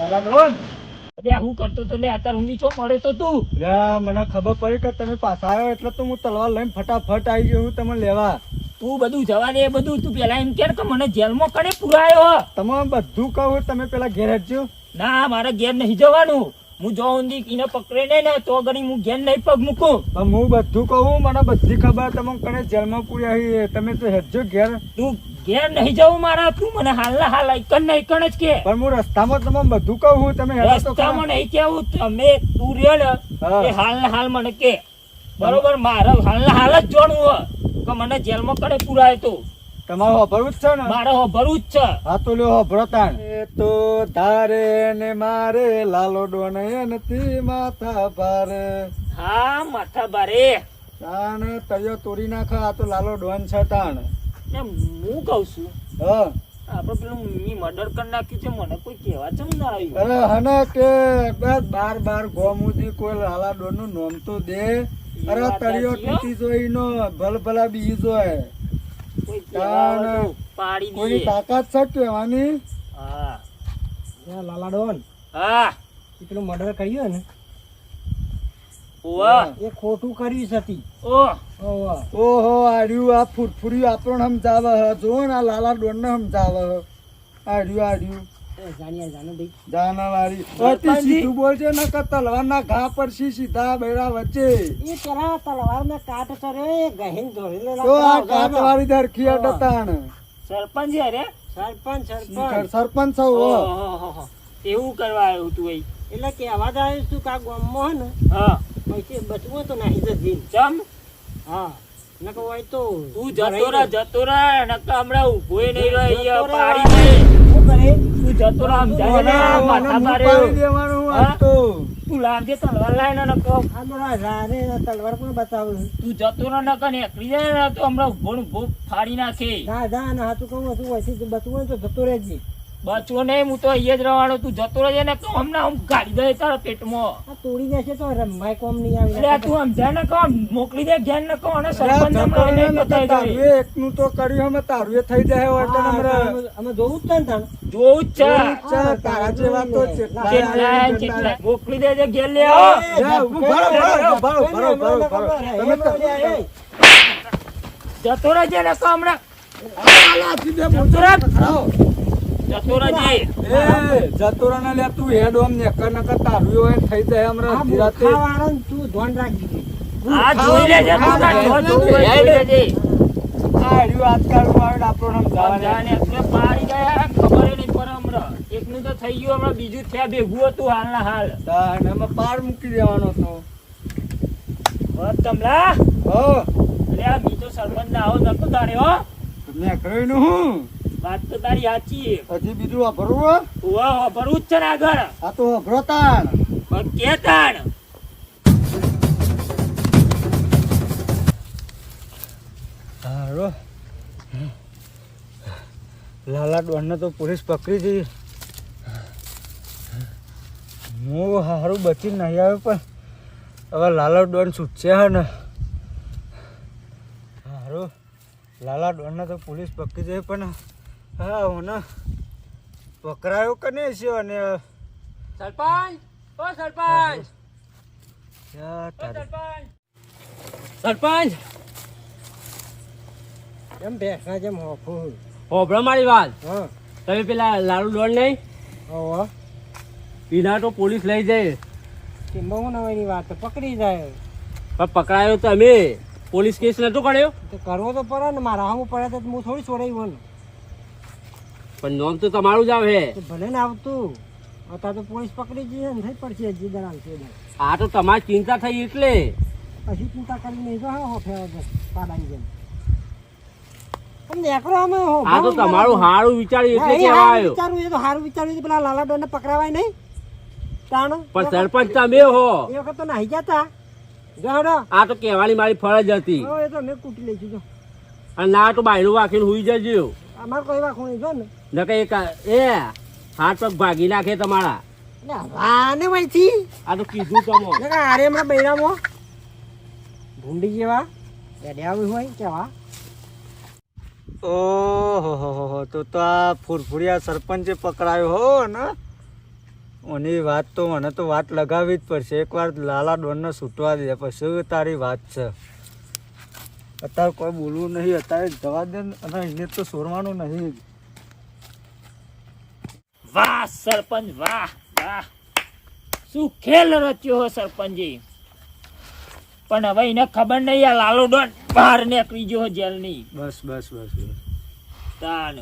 લાલાડોન અરે હું કરતો તો લે અત્યારે ઊંઘી છો? મળે તો તું. લ્યા, મને ખબર પડી કે તમે પાછા આવ્યો એટલે તો હું તલવાર લઈને ફટાફટ આવી ગયો હું તમને લેવા. તું બધું જવા દે બધું. તું પેલા એમ કે કે મને જેલમાં કને પુરાયો. તમે બધું કહું તમે પેલા ઘેર જ. ના મારે ઘેર નહીં જવાનું. હું જો ઊંધી એને પકડે નહીં ને તો ઘડી હું ઘેર નહીં પગ મૂકું. પણ હું બધું કહું મને બધી ખબર તમે કને જેલમાં પૂર્યા. તમે તો હેજો ઘેર. તું ઘેર નહીં જવું મારા તું મને હાલના હાલ એકન ને એકન જ કે. પણ હું રસ્તામાં તમને બધું કહું તમે. રસ્તામાં નહીં કેવું તમે તું રહ્યો ને. એ હાલના હાલ મને કે. બરોબર મારે હાલના હાલ જ જોણવું કે મને જેલમાં કને પુરાય તો. તમારું હોભરવું જ છે ને? મારે ભરવું જ છે. હા તો લ્યો હોભરો તાણ. તો તારે ને મારે લાલો ડોને નથી માથા ભારે. હા માથા ભારે. તાણ તયો તોડી નાખા આ તો લાલો ડોન છે તાણ. હું કઉ છું હા. આપણે પેલું મી મર્ડર કરી નાખ્યું છે મને કોઈ કહેવા ચમ ના આવ્યું. અરે હને કે બસ બાર બાર ગોમુદી કોઈ લાલા ડોનનું નામ તો દે. અરે તળિયો સાચી હો. તૂટી જોઈ નો ભલ ભલા કોઈ તાકાત છે કહેવાની હા લાલા ડોન હા. એ પેલું મર્ડર કર્યું ને ઓવા એ ખોટું કર્યું છે ઓ. ઓહો આડ્યું આ ફૂરફૂર્યું આપણને સમજાવે હ જો ને આ લાલા ડોન ને સમજાવે હ આડ્યું આડ્યું. એ જાણ્યા જાણો ભાઈ. જાનાવાળી સરપંચજી. અતિ સીધું બોલજે ને કે તલવારના ઘા પર સીધા બૈરા વચ્ચે. એ તલવારમાં કાટ કરે એ ધોરી લે તો આ કાટવાળી ધરખી અડતાણ. સરપંચ અરે સરપંચ સરપંચ. સરપંચ હો. એવું કરવા આવ્યું તું અહીં. એટલે કહેવા જ આવ્યું છું કે આ ગામમાં હે ને હા. પૈસે બચવું તો નહીં જતી ચમ? હા. નકો હોય તો તું જતો રહે જતો રહે નકો હમણાં ઊભો નહીં રહે અહીંયા પાડી દે. શું કરે? તું જતો રહે સમજાય ને ઓને- ઓને માથા મારે. હું તો. તું લાવજે તલવાર લાવીને રાને તલવાર પણ બતાવું તું જતો જાય ને તો હમણાં ઊભો ભૂખ ફાડી નાખે. ના જા ને હાથું કહું હતું હોય બચવું હોય તો જતો રહેજે. બચવો નહીં હું તો અહીંયા જ રહેવાનો તું જતો રહેજે ને તો હમણાં હું ગાડી દે તારા પેટમાં તોડી દેશે તો રમવાય કોમ નહીં આવે એટલે તું સમજાય ને કહો મોકલી દે ઘેર ને કહો અને સરપંચ એકનું તો કર્યું અમે તારું એ થઈ જાય હોય તો અમે- અમે જોવું જ છે ને તાણ. જોવું જ છે તારા જેવા તો કેટલા. કેટલાય. મોકલી દેજે ઘેર લે આવો. ભરો, ભરો, ભરો, ભરો, ભરો, ભરો. તમે તો- જતો રહેજે ને કહો હમણાં આલા સીધે જતો રહે. આવો. એ જતો લે તું હેડ ઓમ નેકર નકર તારું હોય થઈ જાય ધીરાતે. મૂર્ખાવાળાને તું ધ્યાન રાખી આ જોઈ લેજે તું તાર જો જોવું હોય જોઈ લેજે. આ રહ્યું આજકાલનું આવે ને આપણને એટલે પાડી ગયા ખબર નહીં પડે હમણાં. એકનું તો થઈ ગયું હમણાં બીજું થયા ભેગું હતું હાલના હાલ. તાણ અમે પાર મૂકી દેવાનો તો. તમલા. હો. અરે આ બીજો સરપંચ ના આવો નતો તારે હો. નેકળ્યું કહ્યું હું? વાત તો તારી સાચી હજી બીજું વાપરવું હો? ઓવા ભરવું જ છે ને આગળ. આ તો વાપરો તાણ. પણ કે તાણ? હારો. લાલા ડોનને તો પોલીસ પકડી હતી હું હારું બચી નહીં આવ્યો પણ હવે લાલા ડોન છૂટશે હે ને. સારું લાલા ડોનને તો પોલીસ પકડી જાય પણ હા હું ને. પકડાયો કે નહીં છે અને સરપંચ ઓ સરપંચ. સરપંચ. સરપંચ! એમ બેસા જેમ હોફું. હોભળો મારી વાત. હા. તમે પેલા લાલુ દોડ નહીં? હોવે. પીના તો પોલીસ લઈ જાય. કે બહુ નવાઈની વાત. પકડી જાય. પણ પકડાયો તમે પોલીસ કેસ નતો કર્યો? તે કરવો તો પડે ને મારા હું પડે તો હું થોડી છોડાવી ને. પણ નોમ તો તમારું જ આવે. ભલે ને આવતું. અત્યારે તો પોલીસ પકડી જઈએ ને થઈ પડશે હજી દલાલ છે આ તો તમારી ચિંતા થઈ એટલે. પછી ચિંતા કરી નહીં જો હો ફેર પાડાની જેમ પણ નેકરો અમે હો- આ તો તમારું હારું વિચાર્યું ના, એટલે એ આવ્યો વિચારવું એ તો હારું વિચારવું પેલા લાલા પકડાવાય નહીં. તાણ પણ સરપંચ તમે હો. એ વખત તો નાહી જતા આ તો કહેવાની મારી ફરજ હતી. એ તો મેં કૂટી લઈશું જો. અને ના તો બાયણું વાંકીને હુઈ જજો. અમારે કોઈ વાંખું નહીં જો ને. નકે એક એ હાથ પગ ભાગી નાખે તમારા. આને વાને વહીથી આ તો કીધું તમે ને આરે હમણાં બૈરામાં ભૂંડી જેવા ડેડ્યા હોય કેવા. ઓહો હો હો હો તો તો આ ફૂરફુરિયા સરપંચે પકડાયો હો ને? ઓની વાત તો મને તો વાત લગાવવી જ પડશે. એકવાર લાલા ડોનને છૂટવા દે પછી તારી વાત છે. અત્યારે કોઈ બોલવું નહીં અત્યારે જવા દે અને એને તો સોરવાનું નહીં. વાહ સરપંચ વાહ વાહ. શું ખેલ રચ્યો હો સરપંચજી. પણ હવે એને ખબર નહીં આ લાલો ડોન બહાર નીકળી ગયો જેલની. બસ બસ બસ બસ. તાન.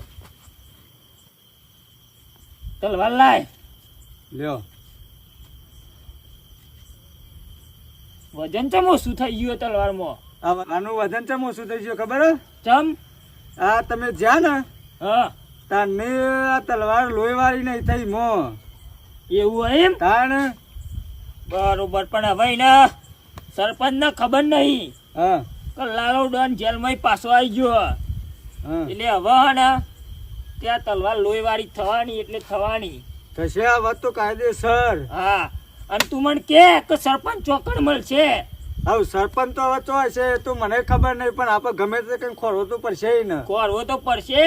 તલવાર લાય. લ્યો. વજન ચમો શું થઈ ગયું તલવારમાં? આનું વજન ચમ ઓછું થઈ ગયું ખબર ચમ? આ તમે જ્યાં ને હા. તારને આ તલવાર લોહીવાળી નહીં થઈ મો. એવું એમ? તાણ બરોબર પણ હવે ને સરપંચ ને ખબર નહીં. હા. લાલો ડોન જેલમાં પાછો આવી ગયો હા. એટલે હવે ને ત્યાં તલવાર લોહીવાળી થવાની એટલે થવાની. થશે આ વાત તો કાયદેસર. હા. અને તું મને કે સરપંચ ચોકડ મળશે. હવે સરપંચ તો હવે તો હશે તો મને ખબર નહીં પણ આપણે ગમે તે કઈ ખોરવો તો પડશે ને. ખોરવો તો પડશે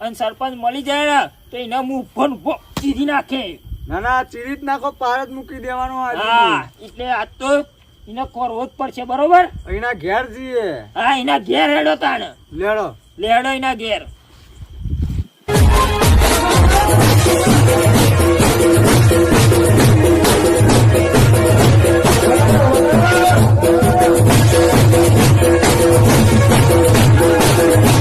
અને સરપંચ મળી જાય ને તો એના મું ફોન સીધી નાખે. ના ના ચીરી જ નાખો પાર જ મૂકી દેવાનો હા એટલે આજ તો એને ખોરવો જ પડશે બરોબર? એના ઘેર જઈએ. હા એના ઘેર હેડો તાણ. લેડો. લેડો એના ઘેર.